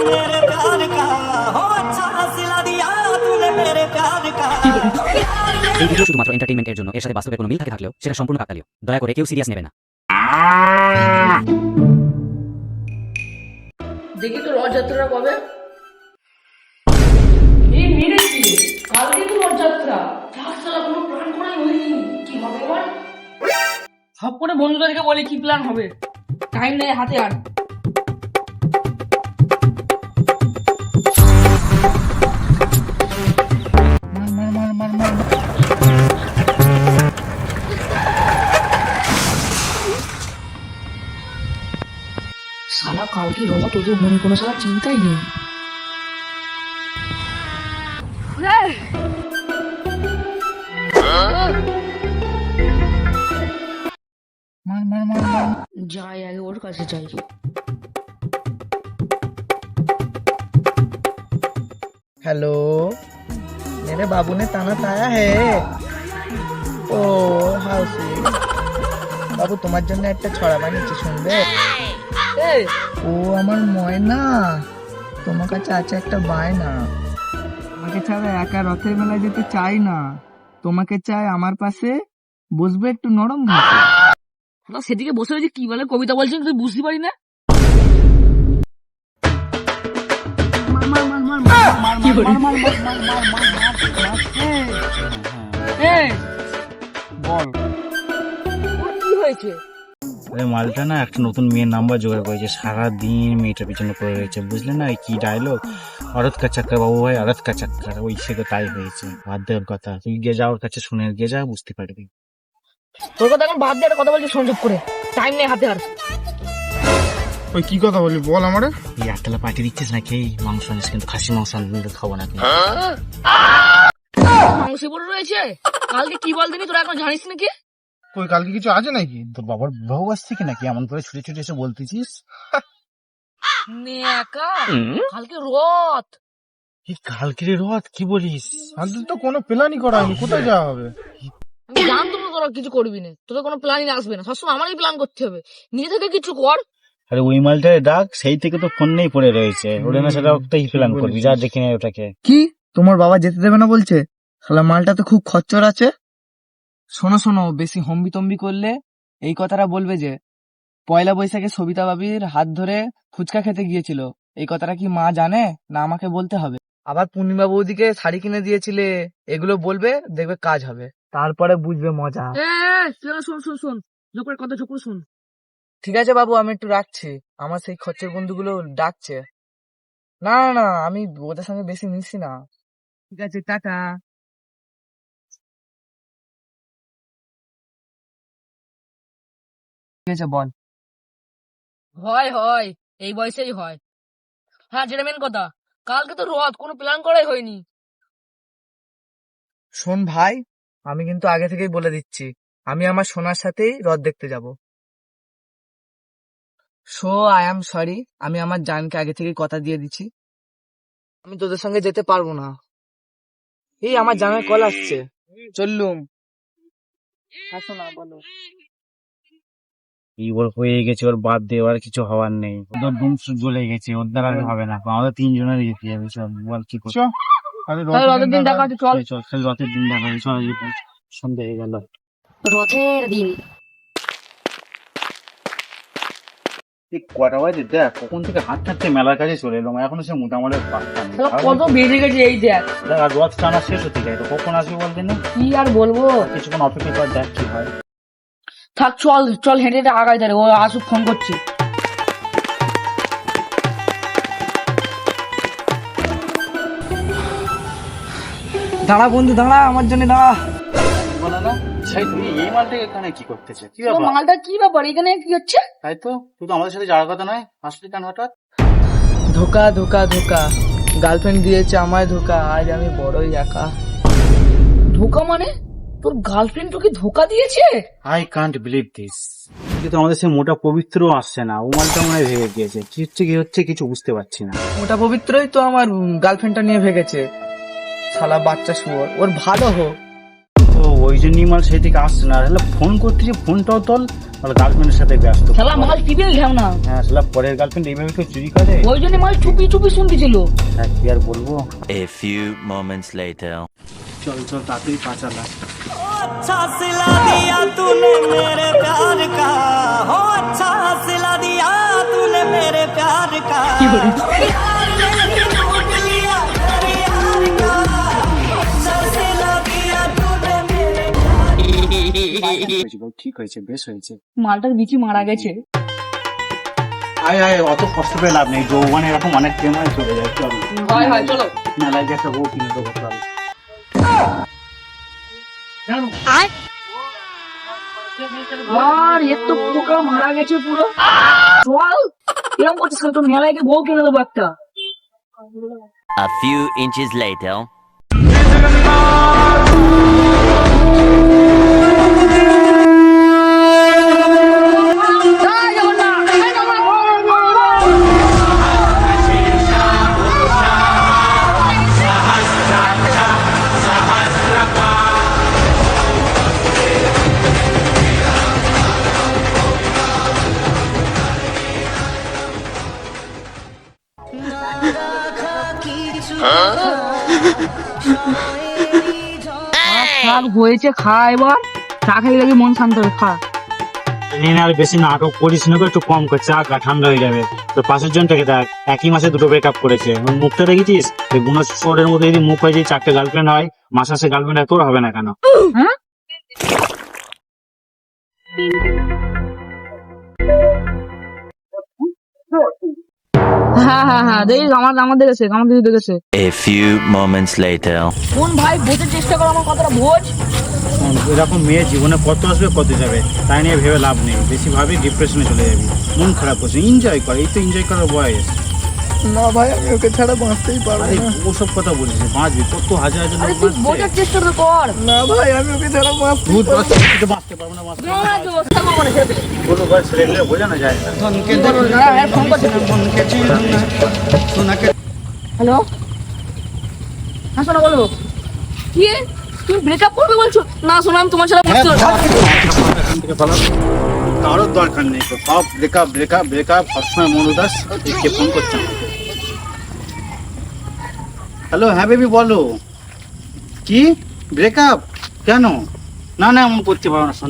मेरे प्यार का हो अच्छा सिला दिया तूने मेरे प्यार का এই ভিডিও শুধুমাত্র এন্টারটেইনমেন্টের জন্য এর সাথে বাস্তবের কোনো মিল থাকে থাকলেও সেটা সম্পূর্ণ কাকতালীয় দয়া করে কেউ সিরিয়াস নেবে না দেখি তো রথযাত্রা কবে এই মেরেছি কালকে তো রথযাত্রা যাক শালা কোনো প্ল্যান করাই হয়নি কি হবে এবার সব করে বন্ধুদেরকে বলি কি প্ল্যান হবে টাইম নেই হাতে আর সালা কালকে রথ ওদের মনে কোনো সালা চিন্তাই নেই যাই আগে ওর কাছে যাই हेलो मेरे बाबू ने ताना ताया है ও হাউসি বাবু তোমার জন্য একটা ছড়া বানিয়েছি শুনবে ও আমার ময়না। তোমার কাছে আছে একটা বায়না। তোমাকে ছাড়া একা রথের মেলায় যেতে চাই না। তোমাকে চাই আমার পাশে। বসবে একটু নরম না সেদিকে বসে রয়েছে কি বলে কবিতা বলছেন তুই বুঝতে পারি না। এই, বল। কি হয়েছে? আরে মালটা না একটা নতুন মেয়ের নাম্বার জোগাড় করেছে। সারাদিন মেয়েটার পিছনে পড়ে রয়েছে। বুঝলে না? এই কি ডায়লগ অরত কা চাক্কর বাবু ভাই অরত কা চাক্কর ওই সে তো তাই হয়েছে। বাদ দেওয়ার কথা। তুই গিয়ে যা ওর কাছে শুনে গিয়ে যা বুঝতে পারবি। তোর কথা এখন বাদ দেওয়ার কথা বলছি সংযোগ করে। টাইম নেই হাতে আর। ওই কি কথা বলি বল আমারে। এই একতলা পাঠিয়ে দিচ্ছিস নাকি? মাংস আনিস কিন্তু খাসি মাংস আনলে খাব না। মাংস পড়ে রয়েছে? কালকে কি বল দিনি তোরা এখন জানিস নাকি? কই কালকে কিছু আছে নাকি? তোর বাবার বিবাহ আসছে কি নাকি? এমন করে ছুটে ছুটে এসে বলতেছিস? কালকে রথ। এই কালকের রথ? কি বলিস? আমাদের তো কোনো প্ল্যানই করা হয়নি। কোথায় যাওয়া হবে? আমি জানতাম না তোরা কিছু করবি না। তোদের কোনো প্ল্যানই আসবে না। সবসময় আমারই প্ল্যান করতে হবে। নিজে থেকে কিছু কর। আরে ওই মালটারে ডাক সেই থেকে তো ফোন নেই পড়ে রয়েছে। ওটা না সেটা ওটাই প্ল্যান করবি। যা দেখে নে ওটাকে। কি? তোমার বাবা যেতে দেবে না বলছে? শালা মালটা তো খুব খচ্চর আছে। শোনো শোনো বেশি হম্বি তম্বি করলে এই কথাটা বলবে যে পয়লা বৈশাখে সবিতা বাবির হাত ধরে ফুচকা খেতে গিয়েছিল। এই কথাটা কি মা জানে না আমাকে বলতে হবে? আবার পূর্ণিমা বৌদিকে শাড়ি কিনে দিয়েছিলে এগুলো বলবে দেখবে কাজ হবে। তারপরে বুঝবে মজা। শোন শোন শোন জোকের কথা শুন। ঠিক আছে বাবু আমি একটু রাখছি। আমার সেই খচ্চর বন্ধুগুলো ডাকছে। না না না আমি ওদের সঙ্গে বেশি মিশি না। ঠিক আছে টাটা। হয় হয় এই বয়সেই হয়। হ্যাঁ যেটা মেন কথা কালকে তো রথ কোনো প্ল্যান করাই হয়নি। শোন ভাই আমি কিন্তু আগে থেকেই বলে দিচ্ছি আমি আমার সোনার সাথেই রথ দেখতে যাব। সো আই এম সরি আমি আমার জানকে আগে থেকেই কথা দিয়ে দিচ্ছি। আমি তোদের সঙ্গে যেতে পারব না। এই আমার জানার কল আসছে। চললুম। আসো না বলো। এই ওর হয়ে গেছে ওর বাদ দিয়ে আর কিছু হওয়ার নেই। ওদের ডুম জ্বলে গেছে ওর দ্বারা আর হবে না। আমাদের তিনজনের যেতে যাবে চল বল কি করছ। রথের দিন দেখা চল। চল রথের দিন দেখা চল এই সন্ধ্যে হয়ে গেল। রথের দিন। কটা বাজে? দেখ কখন থেকে হাঁটতে হাঁটতে মেলার কাছে চলে এলাম এখনও সে কত বেজে গেছে এই দেখ। দেখ, আর রথ টানা শেষ হতে যায় তো কখন আসবে বলতে না কি আর বলব? কিছুক্ষণ অপেক্ষা কর দেখ কি হয়। থাক চল চল হেঁটে হেঁটে আগাই দাঁড়ে ও আসুক ফোন করছি। দাঁড়া বন্ধু দাঁড়া আমার জন্য দাঁড়া। বলে না সেই তুমি এই মালটা এখানে কি করতেছে? কি ব্যাপার? মালটা কি ব্যাপার? এখানে কি হচ্ছে? তাই তো তুই তো আমাদের সাথে যাওয়ার কথা নয়। আসলি কেন হঠাৎ? ধোকা ধোকা ধোকা। গার্লফ্রেন্ড দিয়েছে আমায় ধোকা আজ আমি বড়ই একা। ধোকা মানে? তোর গার্লফ্রেন্ড তোকে ধোকা দিয়েছে? আই কান্ট বিলিভ দিস কিন্তু আমাদের সে মোটা পবিত্র আসছে না ও মালটা মনে হয় ভেঙে গিয়েছে। কি হচ্ছে কি হচ্ছে কিছু বুঝতে পারছি না। ওটা পবিত্রই তো আমার গার্লফ্রেন্ডটা নিয়ে ভেগেছে শালা বাচ্চা শুয়োর ওর ভালো হোক। তো ওই জন্যই মাল সেই থেকে আসছে না। তাহলে ফোন করতেছি ফোনটাও তোল তাহলে গার্লফ্রেন্ডের সাথে ব্যস্ত। শালা মাল টিপে ঘেও না। হ্যাঁ শালা পরের গার্লফ্রেন্ড এইভাবে কেউ চুরি করে? ওই জন্য মাল চুপি চুপি শুনতেছিল। হ্যাঁ কি আর বলব? A few moments later. চল চল তাড়াতাড়ি পাচালা अच्छा सिला दिया तूने मेरे प्यार का हो अच्छा सिला दिया तूने मेरे प्यार का यार ये लूट लिया मेरे यार का अच्छा सिला दिया तूने मेरे হয়েছে বল, ঠিক হয়েছে বেশ হয়েছে মালটার বিচি মারা গেছে আয় আয় অত কষ্ট পেয়ে লাভ নেই যৌবনে এরকম অনেক প্রেম হয় চলে যায় চল হয় হয় চলো মেলায় গিয়ে একটা বউ কিনে দেবো চল আর এর তো পোকা মারা গেছে পুরো চল এরকম করছিস কেন? তোর মেলায় বউ কিনে দেবো একটা A few inches later. শাক হয়েছে খা এবার। চা খেয়ে গেলে মন শান্ত হবে খা। আর বেশি নাটক করিস না একটু কম কর চা গা ঠান্ডা হয়ে যাবে। তো পাশের জনটাকে দেখ একই মাসে দুটো ব্রেকআপ করেছে। মুখটা দেখেছিস ওই গুণা শোরের মধ্যে যদি মুখ হয়ে যদি চারটে গার্লফ্রেন্ড হয় মাসে মাসে গার্লফ্রেন্ড হয় তোর হবে না কেন? হ্যাঁ হ্যাঁ হ্যাঁ দেখিস আমার আমার দেখেছে আমার দিদি দেখেছে। A few moments later. কোন ভাই বোঝার চেষ্টা করো আমার কথাটা বোঝ। এরকম মেয়ে জীবনে কত আসবে কত যাবে তাই নিয়ে ভেবে লাভ নেই। বেশি ভাবি ডিপ্রেশনে চলে যাবি। মন খারাপ করছে এনজয় কর এই তো এনজয় করার বয়স। না ভাই আমি ওকে ছাড়া বাঁচতেই পারব আরে ওসব কথা বলিস না, বাঁচবি কত হাজার হাজার লোক বাঁচছে। বোঝার চেষ্টা তো কর। না ভাই আমি ওকে ছাড়া বাঁচতে তুই তো বাঁচতে পারব না বাঁচতে না, না, তো অবস্থা করব না, ছেড়ে দে। কোনো বয়স ছেলে বোঝানো যায় না ধনকে না, না, আর ফোন করছে না। মনকে ছিল না সোনাকে হ্যালো হ্যাঁ শোনা বলো কি তুমি ব্রেকআপ করবে বলছো? না শোনো আমি তোমার সাথে হ্যাঁ, বলছি এখান থেকে পালাও। কারোর দরকার নেই তো সব ব্রেকআপ ব্রেকআপ ব্রেকআপ সবসময় মনুদাস কে ফোন করছে হ্যালো হ্যাঁ বেবি বলো। কি? ব্রেকআপ কেন? না না এমন করতে পারো না শোনা।